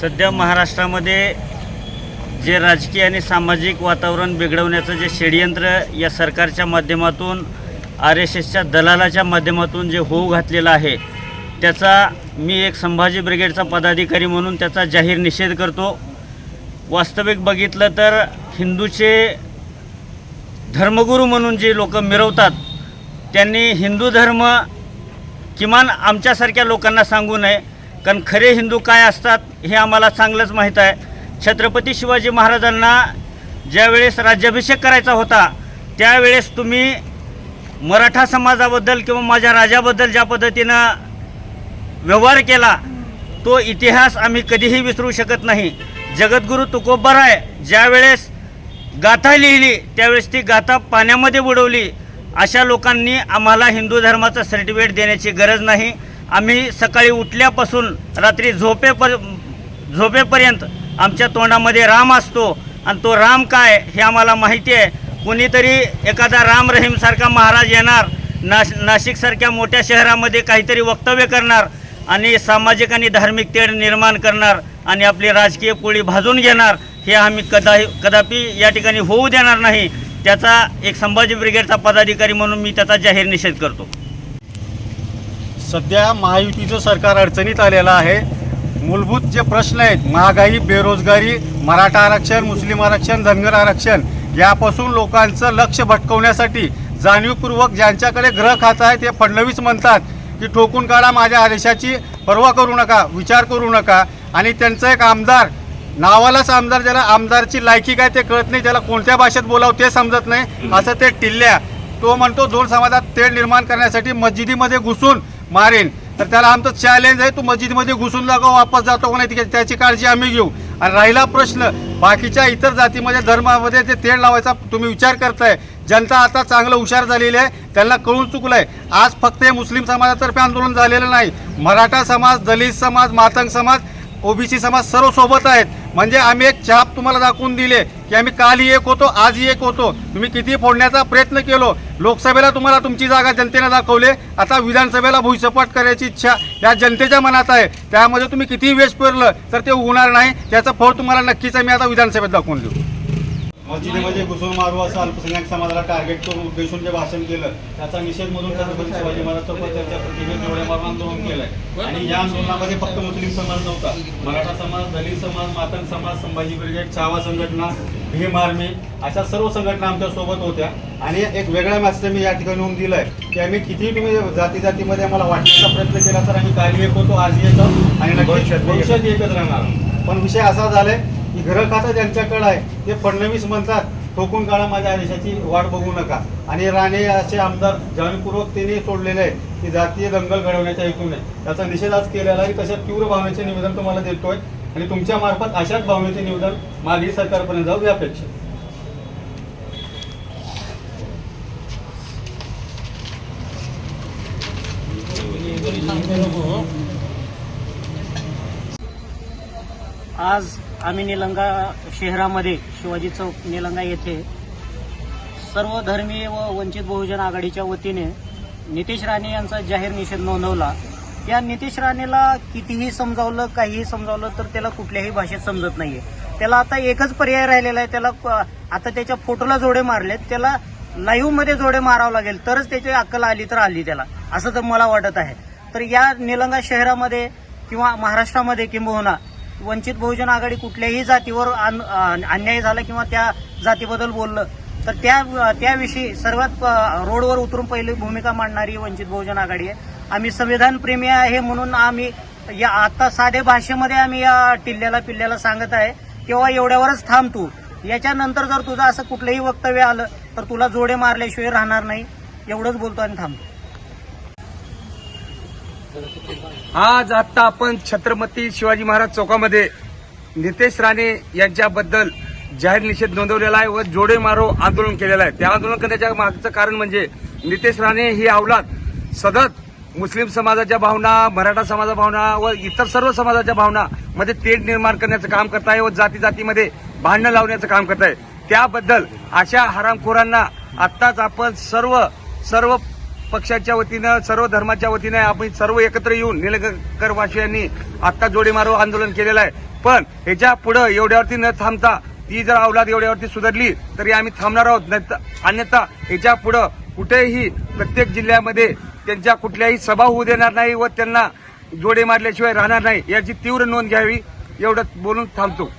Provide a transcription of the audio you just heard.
सध्या महाराष्ट्रामध्ये जे राजकीय आणि सामाजिक वातावरण बिघडवण्याचं जे षडयंत्र या सरकारच्या माध्यमातून आर एस एसच्या दलालाच्या माध्यमातून जे होऊ घातलेलं आहे त्याचा मी एक संभाजी ब्रिगेडचा पदाधिकारी म्हणून त्याचा जाहीर निषेध करतो. वास्तविक बघितलं तर हिंदूचे धर्मगुरू म्हणून जे लोक मिरवतात त्यांनी हिंदू धर्म किमान आमच्यासारख्या लोकांना सांगू नये कारण खरे हिंदू काय असतात हे आम्हाला चांगलंच माहीत आहे. छत्रपती शिवाजी महाराजांना ज्यावेळेस राज्याभिषेक करायचा होता त्यावेळेस तुम्ही मराठा समाजाबद्दल किंवा माझ्या राजाबद्दल ज्या पद्धतीनं व्यवहार केला तो इतिहास आम्ही कधीही विसरू शकत नाही. जगद्गुरू तुकोबराय ज्यावेळेस गाथा लिहिली त्यावेळेस ती गाथा पाण्यामध्ये बुडवली अशा लोकांनी आम्हाला हिंदू धर्माचं सर्टिफिकेट देण्याची गरज नाही. आम्ही सकाळी उठल्यापासून रात्री झोपेपर झोपेपर्यंत आमच्या तोंडामध्ये राम असतो. आणि तो राम काय हे आम्हाला माहिती आहे. कुणीतरी एखादा राम रहीमसारखा महाराज येणार नाश नाशिकसारख्या मोठ्या शहरामध्ये काहीतरी वक्तव्य करणार आणि सामाजिक आणि धार्मिक तेढ निर्माण करणार आणि आपली राजकीय पोळी भाजून घेणार हे आम्ही कदा कदापि या ठिकाणी होऊ देणार नाही. त्याचा एक संभाजी ब्रिगेडचा पदाधिकारी म्हणून मी त्याचा जाहीर निषेध करतो. सध्या महायुतीचं सरकार अडचणीत आलेलं आहे. मूलभूत जे प्रश्न आहेत महागाई बेरोजगारी मराठा आरक्षण मुस्लिम आरक्षण धनगर आरक्षण यापासून लोकांचं लक्ष भटकवण्यासाठी जाणीवपूर्वक ज्यांच्याकडे ग्रह खातं आहे ते फडणवीस म्हणतात की ठोकून काढा माझ्या आदेशाची पर्वा करू नका विचार करू नका. आणि त्यांचं एक आमदार नावालाच आमदार ज्याला आमदारची लायकी काय ते कळत नाही त्याला कोणत्या भाषेत बोलावं ते समजत नाही असं ते टिल्ल्या. तो म्हणतो दोन समाजात तेढ निर्माण करण्यासाठी मस्जिदीमध्ये घुसून मारेन. तर त्याला आमचं चॅलेंज आहे तू मस्जिदमध्ये घुसून जागा वापस जातो का नाही त्याची काळजी आम्ही घेऊ. आणि राहिला प्रश्न बाकीच्या इतर जातीमध्ये धर्मामध्ये ते तेढ लावायचा तुम्ही विचार करताय जनता आता चांगलं हुशार झालेली आहे त्यांना कळून चुकलं आहे आज फक्त हे मुस्लिम समाजातर्फे आंदोलन झालेलं नाही. मराठा समाज दलित समाज मातंग समाज ओबीसी समाज सर्व सोबत आहेत. म्हणजे आम्ही एक छाप तुम्हाला दाखवून दिले की आम्ही कालही एक होतो आजही एक होतो. तुम्ही किती फोडण्याचा प्रयत्न केलो. लोकसभेला तुम्हाला तुमची जागा जनतेने दाखवले. आता विधानसभेला भुईसपाट करायची इच्छा या जनतेच्या मनात आहे. त्यामध्ये तुम्ही कितीही वेश पेरलं तर ते होणार नाही. त्याचं फळ तुम्हाला नक्कीच आम्ही आता विधानसभेत दाखवून देऊ. मस्जिदीमध्ये घुसून मारू असं अल्पसंख्याक समाजाला टार्गेट करून उद्देशून जे भाषण केलं त्याचा निषेध म्हणून छत्रपती शिवाजी महाराज चौकात त्यांच्या प्रतिमेत जोड्या मारून आंदोलन केलंय. आणि या आंदोलनामध्ये फक्त मुस्लिम समाज नव्हता. मराठा समाज दलित समाज मातंग समाज संभाजी ब्रिगेड छावा संघटना भीम आर्मी अशा सर्व संघटना आमच्यासोबत होत्या. आणि एक वेगळ्या मॅसेज मी या ठिकाणी नोंद दिलाय की आम्ही किती तुम्ही जाती जातीमध्ये आम्हाला वाटण्याचा प्रयत्न केला तर आम्ही कालही एक होतो आजही येतो आणि भविष्यात एकच राहणार. पण विषय असा झालाय की घरं खातं आहे ते फडणवीस म्हणतात ठोकून काढा माझ्या आदेशाची वाट बघू नका. आणि राणे असे आमदार जाणीवपूर्वक त्यांनी सोडलेले आहे की जातीय दंगल घडवण्याच्या हेतूने. त्याचा निषेध आज केलेला आहे तशा तीव्र भावनेचे निवेदन तुम्हाला देतोय. आणि तुमच्या मार्फत अशाच भावनेचे निवेदन मागील सरकारपर्यंत जाऊ ही अपेक्षा. आज आम्ही निलंगा शहरामध्ये शिवाजी चौक निलंगा येथे सर्व धर्मीय व वंचित बहुजन आघाडीच्या वतीने नितेश राणे यांचा जाहीर निषेध नोंदवला. या नितेश राणेला कितीही समजावलं काहीही समजावलं तर त्याला कुठल्याही भाषेत समजत नाहीये. त्याला आता एकच पर्याय राहिलेला आहे त्याला क- आता त्याच्या फोटोला जोडे मारलेत त्याला लाईव्हमध्ये जोडे मारावं लागेल तरच त्याची अक्कल आली तर आली त्याला असं तर मला वाटत आहे. तर या निलंगा शहरामध्ये किंवा महाराष्ट्रामध्ये किंबहुना वंचित बहुजन आघाडी कुठल्याही जातीवर अन्याय झाला किंवा त्या जातीबद्दल बोललं तर त्या त्याविषयी सर्वात रोडवर उतरून पहिली भूमिका मांडणारी वंचित बहुजन आघाडी आहे. आम्ही संविधान प्रेमी आहे म्हणून आम्ही या आता साधे भाषेमध्ये आम्ही या टिल्ल्याला पिल्ल्याला सांगत आहे किंवा एवढ्यावरच थांब तू. याच्यानंतर जर तुझं असं कुठलंही वक्तव्य आलं तर तुला जोडे मारल्याशिवाय राहणार नाही. एवढंच बोलतो आणि थांबतो आज आता आपण छत्रपती शिवाजी महाराज चौकामध्ये नितेश राणे यांच्याबद्दल जाहीर निषेध नोंदवलेला आहे व जोडे मारो आंदोलन केलेलं आहे. त्या आंदोलन करण्याच्या मागचं कारण म्हणजे नितेश राणे ही अवलाद सतत मुस्लिम समाजाच्या भावना मराठा समाजाच्या भावना व इतर सर्व समाजाच्या भावना मध्ये तेढ निर्माण करण्याचं काम करत आहे व जाती जातीमध्ये भांडणं लावण्याचं काम करत आहे. त्याबद्दल अशा हरामखोरांना आत्ताच आपण सर्व सर्व पक्षाच्या वतीनं सर्व धर्माच्या वतीनं आपण सर्व एकत्र येऊन निलंगकरवासियांनी आत्ता जोडे मारो आंदोलन केलेलं आहे. पण ह्याच्या पुढं एवढ्यावरती न थांबता ती जर अवलाद एवढ्यावरती सुधारली तरी आम्ही थांबणार आहोत. अन्यथा ह्याच्या पुढं कुठेही प्रत्येक जिल्ह्यामध्ये त्यांच्या कुठल्याही सभा होऊ देणार नाही व त्यांना जोडे मारल्याशिवाय राहणार नाही याची तीव्र नोंद घ्यावी एवढं बोलून थांबतो.